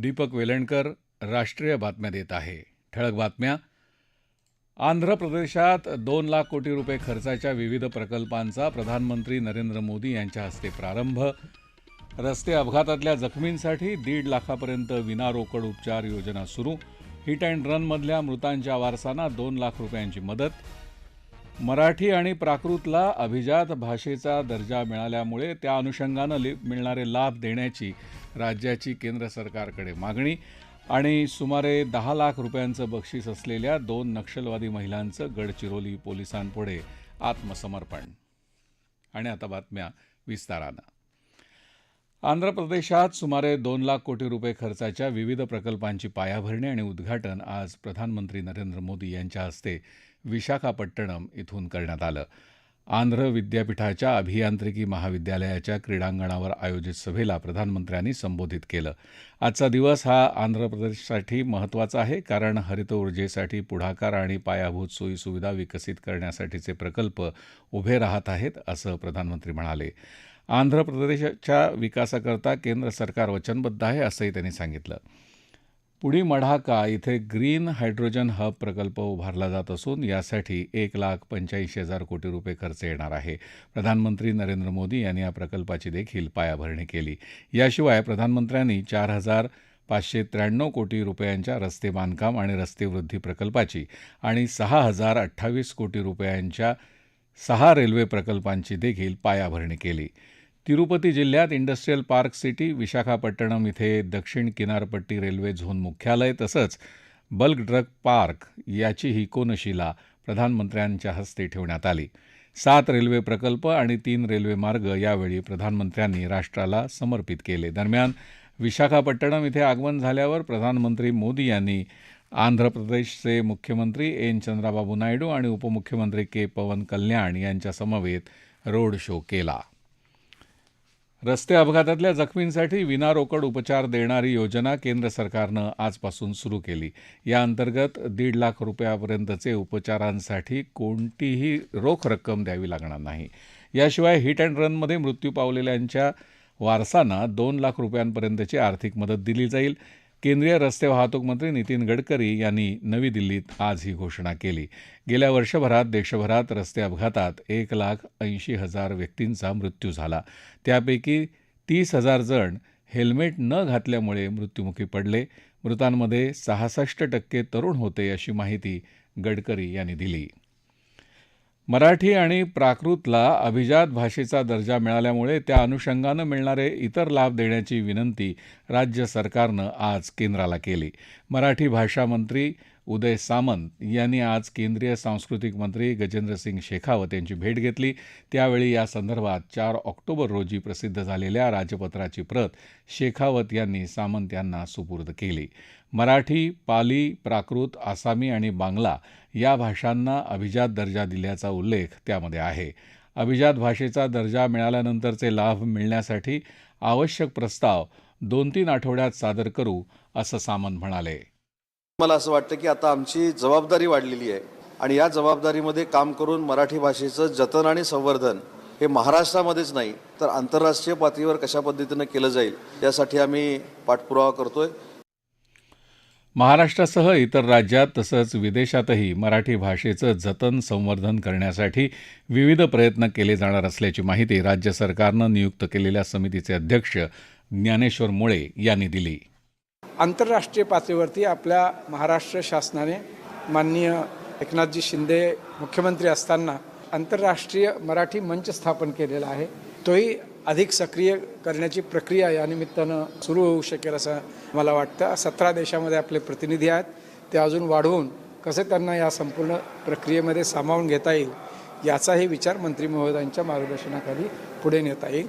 दीपक वेलणकर राष्ट्रीय बातम्या देत आहे. ठळक बातम्या. आंध्र प्रदेशात दोन लाख कोटी रुपये खर्चाच्या विविध प्रकल्पांचा प्रधानमंत्री नरेंद्र मोदी यांच्या हस्ते प्रारंभ. रस्ते अपघातातल्या जखमींसाठी दीड लाखापर्यंत विनारोकड उपचार योजना सुरू. हिट अँड रनमधल्या मृतांच्या वारसांना दोन लाख रुपयांची मदत. मराठी आणि प्राकृतला अभिजात भाषेचा दर्जा मिळाल्यामुळे त्या अनुषंगानं लि मिळणारे लाभ देण्याची राज्याची केंद्र सरकारकडे मागणी आणि सुमारे दहा लाख रुपयांचं बक्षीस असलेल्या दोन नक्षलवादी महिलांचं गडचिरोली पोलिसांपुढे आत्मसमर्पण. आणि आता बातम्या विस्तारानं. आंध्र प्रदेशात सुमारे दोन लाख कोटी रुपये खर्चाच्या विविध प्रकल्पांची पायाभरणी आणि उद्घाटन आज प्रधानमंत्री नरेंद्र मोदी यांच्या हस्ते विशाखापट्टणम इथून करण्यात आलं. आंध्र विद्यापीठाच्या अभियांत्रिकी महाविद्यालयाच्या क्रीडांगणावर आयोजित सभेला प्रधानमंत्र्यांनी संबोधित केलं. आजचा दिवस हा आंध्र प्रदेशसाठी महत्त्वाचा आहे कारण हरित ऊर्जेसाठी पुढाकार आणि पायाभूत सोयीसुविधा विकसित करण्यासाठीचे प्रकल्प उभे राहत आहेत असं प्रधानमंत्री म्हणाले. आंध्र प्रदेशाच्या विकासाकरता केंद्र सरकार वचनबद्ध आहे असंही त्यांनी सांगितलं. पुढी मढाका इथे ग्रीन हायड्रोजन हब प्रकल्प उभारला जात असून यासाठी एक लाख पंच्याऐंशी हजार कोटी रुपये खर्च येणार आहे. प्रधानमंत्री नरेंद्र मोदी यांनी या प्रकल्पाची देखील पायाभरणी केली. याशिवाय प्रधानमंत्र्यांनी चार हजार पाचशे त्र्याण्णव कोटी रुपयांच्या रस्ते बांधकाम आणि रस्ते वृद्धी प्रकल्पाची आणि सहा हजार अठ्ठावीस कोटी रुपयांच्या सहा रेल्वे प्रकल्पांची देखील पायाभरणी केली. तिरुपती जिल्ह्यात इंडस्ट्रीयल पार्क सिटी विशाखापट्टणम इथे दक्षिण किनारपट्टी रेल्वे झोन मुख्यालय तसंच बल्क ड्रग पार्क याचीही कोनशिला प्रधानमंत्र्यांच्या हस्ते ठेवण्यात आली. सात रेल्वे प्रकल्प आणि तीन रेल्वे मार्ग यावेळी प्रधानमंत्र्यांनी राष्ट्राला समर्पित केले. दरम्यान विशाखापट्टणम इथे आगमन झाल्यावर प्रधानमंत्री मोदी यांनी आंध्र प्रदेशचे मुख्यमंत्री एन. चंद्राबाबू नायडू आणि उपमुख्यमंत्री के. पवन कल्याण यांच्यासमवेत रोड शो केला. रस्ते अपघातातल्या जखमींसाठी विनारोकड उपचार देणारी योजना केंद्र सरकारनं आजपासून सुरू केली. या अंतर्गत दीड लाख रुपयापर्यंतचे उपचारांसाठी कोणतीही रोख रक्कम द्यावी लागणार नाही. याशिवाय हिट अँड रनमध्ये मृत्यू पावलेल्यांच्या वारसांना दोन लाख रुपयांपर्यंतची आर्थिक मदत दिली जाईल. केंद्रीय रस्ते वाहतूक मंत्री नितीन गडकरी यांनी नवी दिल्लीत आज ही घोषणा केली. गेल्या वर्षभरात देशभरात रस्ते अपघातात एक लाख ऐंशी हजार व्यक्तींचा मृत्यू झाला. त्यापैकी तीस हजार जण हेल्मेट न घातल्यामुळे मृत्युमुखी पडले. मृतांमध्ये सहासष्ट टक्के तरुण होते अशी माहिती गडकरी यांनी दिली. मराठी आणि प्राकृतला अभिजात भाषेचा दर्जा मिळाल्यामुळे त्या अनुषंगानं मिळणारे इतर लाभ देण्याची विनंती राज्य सरकारनं आज केंद्राला केली. मराठी भाषा मंत्री उदय सामंत यांनी आज केंद्रीय सांस्कृतिक मंत्री गजेंद्रसिंग शेखावत यांची भेट घेतली. त्यावेळी या संदर्भात चार ऑक्टोबर रोजी प्रसिद्ध झालेल्या राजपत्राची प्रत शेखावत यांनी सामंत यांना सुपूर्द केली. मराठी पाली प्राकृत आसामी आणि बांगला या भाषांना अभिजात दर्जा दिल्याचा उल्लेख त्यामध्ये आहे. अभिजात भाषेचा दर्जा मिळाल्यानंतरचे लाभ मिळण्यासाठी आवश्यक प्रस्ताव दोन तीन आठवड्यात सादर करू असं सामंत म्हणाले. मला असं वाटतं की आता आमची जबाबदारी वाढलेली आहे. आणि या जबाबदारीमध्ये काम करून मराठी भाषेचं जतन आणि संवर्धन हे महाराष्ट्रामध्येच नाही तर आंतरराष्ट्रीय पातळीवर कशा पद्धतीनं केलं जाईल यासाठी आम्ही पाठपुरावा करतोय. महाराष्ट्रासह इतर राज्यात तसंच विदेशातही मराठी भाषेचं जतन संवर्धन करण्यासाठी विविध प्रयत्न केले जाणार असल्याची माहिती राज्य सरकारनं नियुक्त केलेल्या समितीचे अध्यक्ष ज्ञानेश्वर मुळे यांनी दिली. आंतरराष्ट्रीय पातळीवरती आपल्या महाराष्ट्र शासनाने माननीय एकनाथजी शिंदे मुख्यमंत्री असताना आंतरराष्ट्रीय मराठी मंच स्थापन केलेला आहे. तोही अधिक सक्रिय करण्याची प्रक्रिया या निमित्तानं सुरू होऊ शकेल असं मला वाटतं. सतरा देशामध्ये आपले प्रतिनिधी आहेत. ते अजून वाढवून कसे त्यांना या संपूर्ण प्रक्रियेमध्ये सामावून घेता येईल याचाही विचार मंत्री महोदयांच्या मार्गदर्शनाखाली पुढे नेता येईल.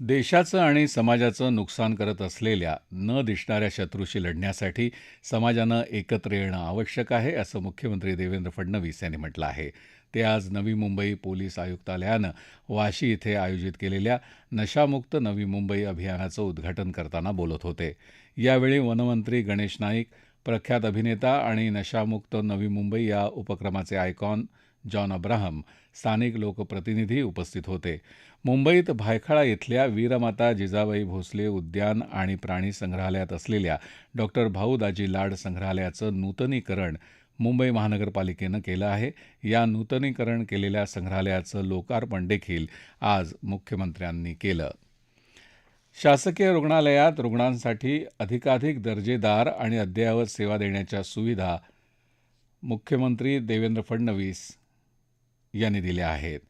देशाचं आणि समाजाचं नुकसान करत असलेल्या न दिसणाऱ्या शत्रूशी लढण्यासाठी समाजानं एकत्र येणं आवश्यक आहे असं मुख्यमंत्री देवेंद्र फडणवीस यांनी म्हटलं आहे. ते आज नवी मुंबई पोलीस आयुक्तालयानं वाशी इथे आयोजित केलेल्या नशामुक्त नवी मुंबई अभियानाचं उद्घाटन करताना बोलत होते. यावेळी वनमंत्री गणेश नाईक प्रख्यात अभिनेता आणि नशामुक्त नवी मुंबई या उपक्रमाचे आयकॉन जॉन अब्राहम स्थानिक लोकप्रतिनिधी उपस्थित होते. मुंबईत भायखळा इथल्या वीरमाता जिजाबाई भोसले उद्यान आणि प्राणी संग्रहालयात असलेल्या डॉक्टर भाऊ दाजी लाड संग्रहालयाचं नूतनीकरण मुंबई महानगरपालिकेनं केलं आहे. या नूतनीकरण केलेल्या संग्रहालयाचं लोकार्पण देखील आज मुख्यमंत्र्यांनी केलं. शासकीय रुग्णालयात रुग्णांसाठी अधिकाधिक दर्जेदार आणि अद्ययावत सेवा देण्याच्या सुविधा मुख्यमंत्री देवेंद्र फडणवीस यांनी दिल्या आहेत.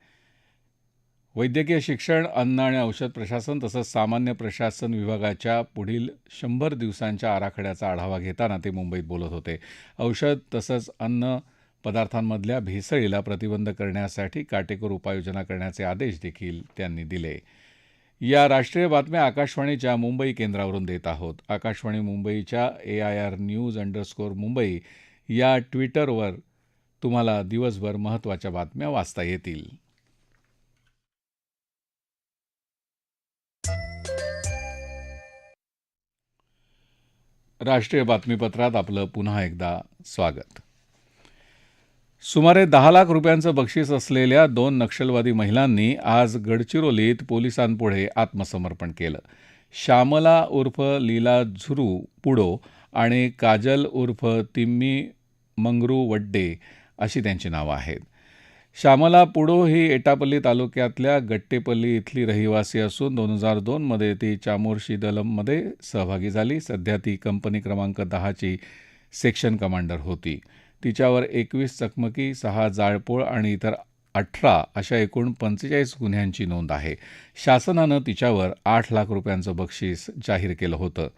वैद्यकीय शिक्षण अन्न आणि औषध प्रशासन तसंच सामान्य प्रशासन विभागाच्या पुढील शंभर दिवसांच्या आराखड्याचा आढावा घेताना ते मुंबईत बोलत होते. औषध तसंच अन्न पदार्थांमधल्या भेसळीला प्रतिबंध करण्यासाठी काटेकोर उपाययोजना करण्याचे आदेश देखील त्यांनी दिले. या राष्ट्रीय बातम्या आकाशवाणीच्या मुंबई केंद्रावरून देत आहोत. आकाशवाणी मुंबईच्या A I R news underscore Mumbai या ट्विटरवर तुम्हाला दिवसभर महत्त्वाच्या बातम्या वाचता येतील. राष्ट्रीय बातमीपत्रात आपलं पुन्हा एकदा स्वागत. सुमारे दहा लाख रुपयांचं बक्षीस असलेल्या दोन नक्षलवादी महिलांनी आज गडचिरोलीत पोलिसांपुढे आत्मसमर्पण केलं. श्यामला उर्फ लीला झुरू पुडो आणि काजल उर्फ तिम्मी मंगरू वड्डे अशी त्यांची नावं आहेत. श्यामला पुडो ही एटापल्ली तालुक्यातल्या गट्टेपल्ली इथली रहिवासी असून दोन हजार दोनमध्ये ती चामोर्शी दलममध्ये सहभागी झाली. सध्या ती कंपनी क्रमांक दहाची सेक्शन कमांडर होती. तिच्यावर एकवीस चकमकी सहा जाळपोळ आणि इतर अठरा अशा एकूण पंचेचाळीस गुन्ह्यांची नोंद आहे. शासनानं तिच्यावर आठ लाख रुपयांचं बक्षीस जाहीर केलं होतं.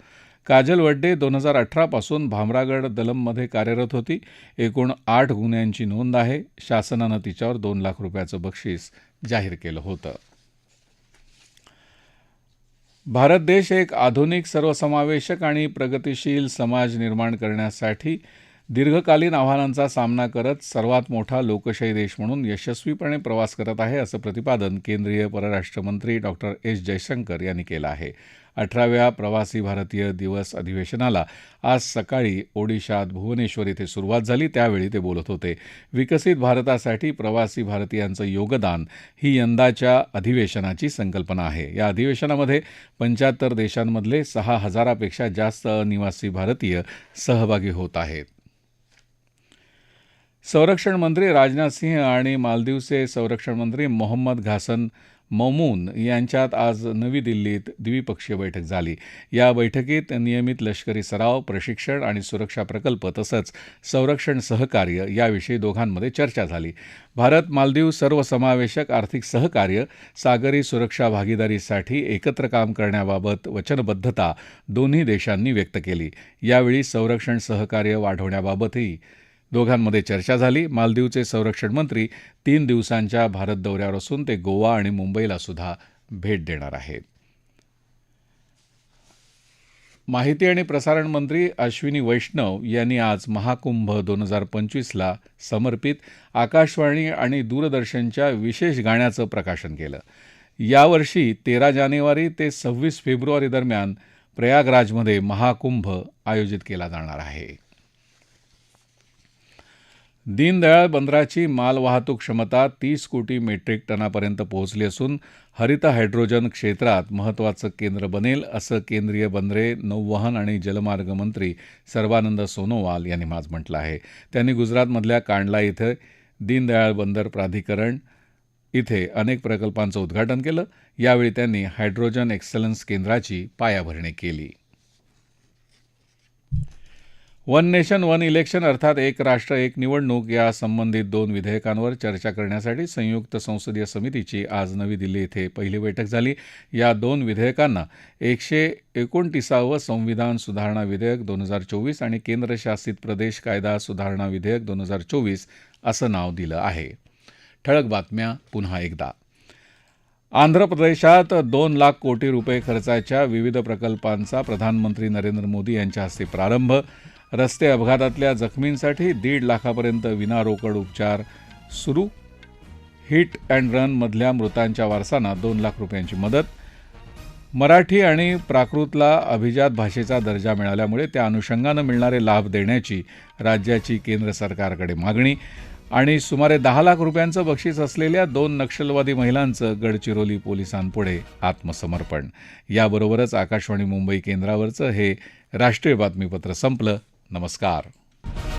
काजल वड्डे दोन हजार अठरापासून भामरागड दलममध्ये कार्यरत होती. एकूण आठ गुन्ह्यांची नोंद आहे. शासनानं तिच्यावर दोन लाख रुपयाचं बक्षीस जाहीर केलं होतं. भारत देश एक आधुनिक सर्वसमावेशक आणि प्रगतिशील समाज निर्माण करण्यासाठी दीर्घकालीन आव्हानांचा सामना करत सर्वात मोठा लोकशाही देश म्हणून यशस्वीपणे प्रवास करत आहे असं प्रतिपादन केंद्रीय परराष्ट्रमंत्री डॉक्टर एस. जयशंकर यांनी केलं आहे. अठराव्या प्रवासी भारतीय दिवस अधिवेशनाला आज सकाळी ओडिशात भुवनेश्वर इथे सुरुवात झाली. त्यावेळी ते बोलत होते. विकसित भारतासाठी प्रवासी भारतीयांचं योगदान ही यंदाच्या अधिवेशनाची संकल्पना आहे. या अधिवेशनामध्ये पंच्याहत्तर देशांमधले सहा हजारापेक्षा जास्त अनिवासी भारतीय सहभागी होत आहेत. संरक्षण मंत्री राजनाथ सिंह आणि मालदीवचे संरक्षण मंत्री मोहम्मद घासन ममून यांच्यात आज नवी दिल्लीत द्विपक्षीय बैठक झाली. या बैठकीत नियमित लष्करी सराव प्रशिक्षण आणि सुरक्षा प्रकल्प तसंच संरक्षण सहकार्य याविषयी दोघांमध्ये चर्चा झाली. भारत मालदीव सर्वसमावेशक आर्थिक सहकार्य सागरी सुरक्षा भागीदारीसाठी एकत्र काम करण्याबाबत वचनबद्धता दोन्ही देशांनी व्यक्त केली. यावेळी संरक्षण सहकार्य वाढवण्याबाबतही दोघांमध्ये चर्चा झाली. मालदीवचे संरक्षण मंत्री तीन दिवसांच्या भारत दौऱ्यावर असून ते गोवा आणि मुंबईला सुद्धा भेट देणार आहेत. माहिती आणि प्रसारण मंत्री अश्विनी वैष्णव यांनी आज महाकुंभ दोन हजार पंचवीसला समर्पित आकाशवाणी आणि दूरदर्शनच्या विशेष गाण्याचं प्रकाशन केलं. यावर्षी तेरा जानेवारी ते सव्वीस फेब्रुवारी दरम्यान प्रयागराजमध्ये महाकुंभ आयोजित केला जाणार आहे. दीनदयाळ बंदराची मालवाहतूक क्षमता तीस कोटी मेट्रिक टनापर्यंत पोहोचली असून हरित हायड्रोजन क्षेत्रात महत्त्वाचं केंद्र बनेल असं केंद्रीय बंदरे नौवहन आणि जलमार्ग मंत्री सर्वानंद सोनोवाल यांनी आज म्हटलं आहे. त्यांनी गुजरातमधल्या कांडला इथं दीनदयाळ बंदर प्राधिकरण इथे अनेक प्रकल्पांचं उद्घाटन केलं. यावेळी त्यांनी हायड्रोजन एक्सलन्स केंद्राची पायाभरणी केली. वन नेशन वन इलेक्शन अर्थात एक राष्ट्र एक निवडणूक या संबंधित दोन विधेयकांवर चर्चा करण्यासाठी संयुक्त संसदीय समितीची आज नवी दिल्ली इथे पहिली बैठक झाली. या दोन विधेयकांना एकशे एकोणतीसावं संविधान सुधारणा विधेयक दोन हजार चोवीस आणि केंद्रशासित प्रदेश कायदा सुधारणा विधेयक दोन हजार चोवीस असं नाव दिलं आहे. ठळक बातम्या पुन्हा एकदा. आंध्र प्रदेशात दोन लाख कोटी रुपये खर्चाच्या विविध प्रकल्पांचा प्रधानमंत्री नरेंद्र मोदी यांच्या हस्ते प्रारंभ. रस्ते अपघातातल्या जखमींसाठी दीड लाखापर्यंत विनारोकड उपचार सुरू. हिट अँड रनमधल्या मृतांच्या वारसांना दोन लाख रुपयांची मदत. मराठी आणि प्राकृतला अभिजात भाषेचा दर्जा मिळाल्यामुळे त्या अनुषंगानं मिळणारे लाभ देण्याची राज्याची केंद्र सरकारकडे मागणी. आणि सुमारे दहा लाख रुपयांचं बक्षीस असलेल्या दोन नक्षलवादी महिलांचं गडचिरोली पोलिसांपुढे आत्मसमर्पण. याबरोबरच आकाशवाणी मुंबई केंद्रावरचं हे राष्ट्रीय बातमीपत्र संपलं. नमस्कार.